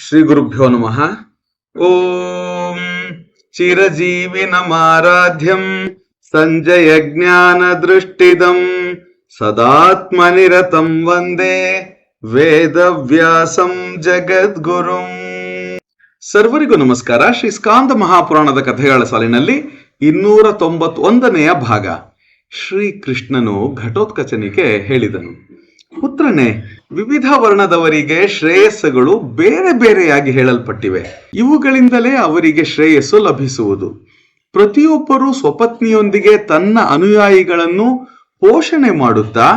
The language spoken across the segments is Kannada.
ಶ್ರೀ ಗುರುಭ್ಯೋ ನಮಃ. ಓಂ ಚಿರಜೀವಿನಮಾರಾಧ್ಯಂ ಸಂಜಯ ಜ್ಞಾನ ದೃಷ್ಟಿದಂ ಸದಾತ್ಮನಿರತಂ ವಂದೇ ವೇದವ್ಯಾಸಂ ಜಗದ್ಗುರುಂ. ಸರ್ವರಿಗೂ ನಮಸ್ಕಾರ. ಶ್ರೀ ಸ್ಕಾಂದ ಮಹಾಪುರಾಣದ ಕಥೆಗಳ ಸಾಲಿನಲ್ಲಿ ಇನ್ನೂರ ತೊಂಬತ್ತೊಂದನೆಯ ಭಾಗ. ಶ್ರೀಕೃಷ್ಣನು ಘಟೋತ್ಕಚನಿಗೆ ಹೇಳಿದನು. ಪುತ್ರನೇ, ವಿವಿಧ ವರ್ಣದವರಿಗೆ ಶ್ರೇಯಸ್ಸುಗಳು ಬೇರೆ ಬೇರೆಯಾಗಿ ಹೇಳಲ್ಪಟ್ಟಿವೆ. ಇವುಗಳಿಂದಲೇ ಅವರಿಗೆ ಶ್ರೇಯಸ್ಸು ಲಭಿಸುವುದು. ಪ್ರತಿಯೊಬ್ಬರೂ ಸ್ವಪತ್ನಿಯೊಂದಿಗೆ ತನ್ನ ಅನುಯಾಯಿಗಳನ್ನು ಪೋಷಣೆ ಮಾಡುತ್ತಾ,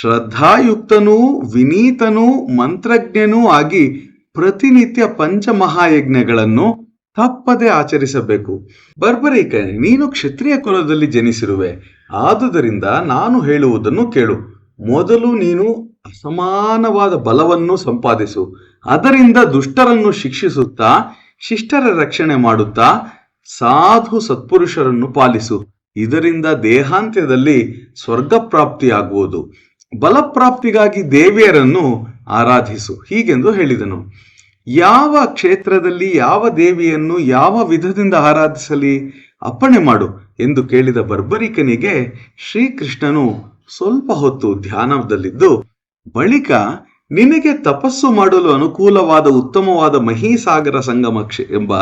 ಶ್ರದ್ಧಾಯುಕ್ತನೂ, ವಿನೀತನೂ, ಮಂತ್ರಜ್ಞನೂ ಆಗಿ ಪ್ರತಿನಿತ್ಯ ಪಂಚಮಹಾಯಜ್ಞಗಳನ್ನು ತಪ್ಪದೆ ಆಚರಿಸಬೇಕು. ಬರ್ಬರೀಕ, ನೀನು ಕ್ಷತ್ರಿಯ ಕುಲದಲ್ಲಿ ಜನಿಸಿರುವೆ. ಆದುದರಿಂದ ನಾನು ಹೇಳುವುದನ್ನು ಕೇಳು. ಮೊದಲು ನೀನು ಅಸಮಾನವಾದ ಬಲವನ್ನು ಸಂಪಾದಿಸು. ಅದರಿಂದ ದುಷ್ಟರನ್ನು ಶಿಕ್ಷಿಸುತ್ತಾ, ಶಿಷ್ಟರ ರಕ್ಷಣೆ ಮಾಡುತ್ತಾ, ಸಾಧು ಸತ್ಪುರುಷರನ್ನು ಪಾಲಿಸು. ಇದರಿಂದ ದೇಹಾಂತ್ಯದಲ್ಲಿ ಸ್ವರ್ಗ ಪ್ರಾಪ್ತಿಯಾಗುವುದು ಬಲಪ್ರಾಪ್ತಿಗಾಗಿ ದೇವಿಯರನ್ನು ಆರಾಧಿಸು. ಹೀಗೆಂದು ಹೇಳಿದನು. ಯಾವ ಕ್ಷೇತ್ರದಲ್ಲಿ ಯಾವ ದೇವಿಯನ್ನು ಯಾವ ವಿಧದಿಂದ ಆರಾಧಿಸಲಿ? ಅಪ್ಪಣೆ ಮಾಡು ಎಂದು ಕೇಳಿದ ಬರ್ಬರಿಕನಿಗೆ ಶ್ರೀಕೃಷ್ಣನು ಸ್ವಲ್ಪ ಹೊತ್ತು ಧ್ಯಾನದಲ್ಲಿದ್ದು ಬಳಿಕ ನಿನಗೆ ತಪಸ್ಸು ಮಾಡಲು ಅನುಕೂಲವಾದ ಉತ್ತಮವಾದ ಮಹೀಸಾಗರ ಸಂಗಮ ಕ್ಷೇ, ಎಂಬ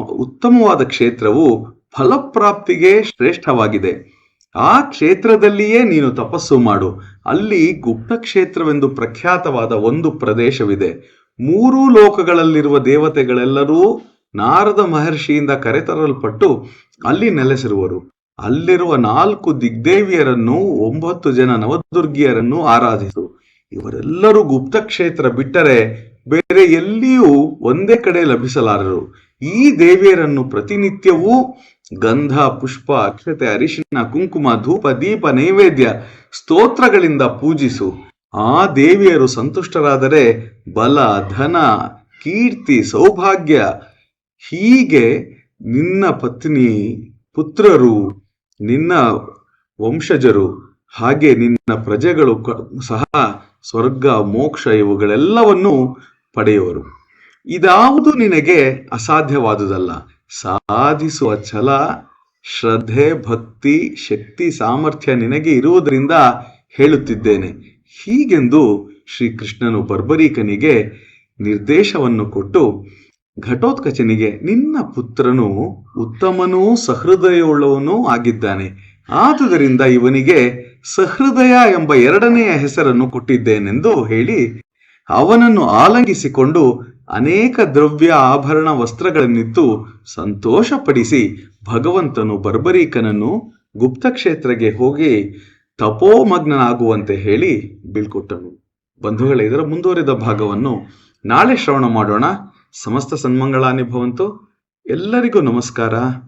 ಉತ್ತಮವಾದ ಕ್ಷೇತ್ರವು ಫಲಪ್ರಾಪ್ತಿಗೆ ಶ್ರೇಷ್ಠವಾಗಿದೆ. ಆ ಕ್ಷೇತ್ರದಲ್ಲಿಯೇ ನೀನು ತಪಸ್ಸು ಮಾಡು. ಅಲ್ಲಿ ಗುಪ್ತ ಕ್ಷೇತ್ರವೆಂದು ಪ್ರಖ್ಯಾತವಾದ ಒಂದು ಪ್ರದೇಶವಿದೆ. ಮೂರೂ ಲೋಕಗಳಲ್ಲಿರುವ ದೇವತೆಗಳೆಲ್ಲರೂ ನಾರದ ಮಹರ್ಷಿಯಿಂದ ಕರೆತರಲ್ಪಟ್ಟು ಅಲ್ಲಿ ನೆಲೆಸಿರುವರು. ಅಲ್ಲಿರುವ ನಾಲ್ಕು ದಿಗ್ದೇವಿಯರನ್ನು ಒಂಬತ್ತು ಜನ ನವದುರ್ಗಿಯರನ್ನು ಆರಾಧಿಸು ಇವರೆಲ್ಲರೂ ಗುಪ್ತ ಕ್ಷೇತ್ರ ಬಿಟ್ಟರೆ ಬೇರೆ ಎಲ್ಲಿಯೂ ಒಂದೇ ಕಡೆ ಲಭಿಸಲಾರರು. ಈ ದೇವಿಯರನ್ನು ಪ್ರತಿನಿತ್ಯವೂ ಗಂಧ, ಪುಷ್ಪ, ಅಕ್ಷತೆ, ಅರಿಶಿನ, ಕುಂಕುಮ, ಧೂಪ, ದೀಪ, ನೈವೇದ್ಯ, ಸ್ತೋತ್ರಗಳಿಂದ ಪೂಜಿಸು. ಆ ದೇವಿಯರು ಸಂತುಷ್ಟರಾದರೆ ಬಲ, ಧನ, ಕೀರ್ತಿ, ಸೌಭಾಗ್ಯ, ಹೀಗೆ ನಿನ್ನ ಪತ್ನಿ, ಪುತ್ರರು, ನಿನ್ನ ವಂಶಜರು, ಹಾಗೆ ನಿನ್ನ ಪ್ರಜೆಗಳು ಸಹ ಸ್ವರ್ಗ, ಮೋಕ್ಷ ಇವುಗಳೆಲ್ಲವನ್ನೂ ಪಡೆಯುವರು ಇದಾವುದು ನಿನಗೆ ಅಸಾಧ್ಯವಾದುದಲ್ಲ. ಸಾಧಿಸುವ ಛಲ, ಶ್ರದ್ಧೆ, ಭಕ್ತಿ, ಶಕ್ತಿ, ಸಾಮರ್ಥ್ಯ ನಿನಗೆ ಇರುವುದರಿಂದ ಹೇಳುತ್ತಿದ್ದೇನೆ. ಹೀಗೆಂದು ಶ್ರೀಕೃಷ್ಣನು ಬರ್ಬರೀಕನಿಗೆ ನಿರ್ದೇಶವನ್ನು ಕೊಟ್ಟು, ಘಟೋತ್ಕಚನಿಗೆ ನಿನ್ನ ಪುತ್ರನು ಉತ್ತಮನೂ ಸಹೃದಯವುಳ್ಳವನೂ ಆಗಿದ್ದಾನೆ. ಆದುದರಿಂದ ಇವನಿಗೆ ಸಹೃದಯ ಎಂಬ ಎರಡನೆಯ ಹೆಸರನ್ನು ಕೊಟ್ಟಿದ್ದೇನೆಂದು ಹೇಳಿ ಅವನನ್ನು ಆಲಂಗಿಸಿಕೊಂಡು ಅನೇಕ ದ್ರವ್ಯ ಆಭರಣ ವಸ್ತ್ರಗಳನ್ನಿತ್ತು ಸಂತೋಷಪಡಿಸಿ ಭಗವಂತನು ಬರ್ಬರೀಕನನ್ನು ಗುಪ್ತಕ್ಷೇತ್ರಕ್ಕೆ ಹೋಗಿ ತಪೋಮಗ್ನನಾಗುವಂತೆ ಹೇಳಿ ಬೀಳ್ಕೊಟ್ಟನು. ಬಂಧುಗಳೇ, ಇದರ ಮುಂದುವರಿದ ಭಾಗವನ್ನು ನಾಳೆ ಶ್ರವಣ ಮಾಡೋಣ. ಸಮಸ್ತ ಸನ್ಮಂಗಳಾನಿ ಭವಂತು, ಎಲ್ಲರಿಗೂ ನಮಸ್ಕಾರ.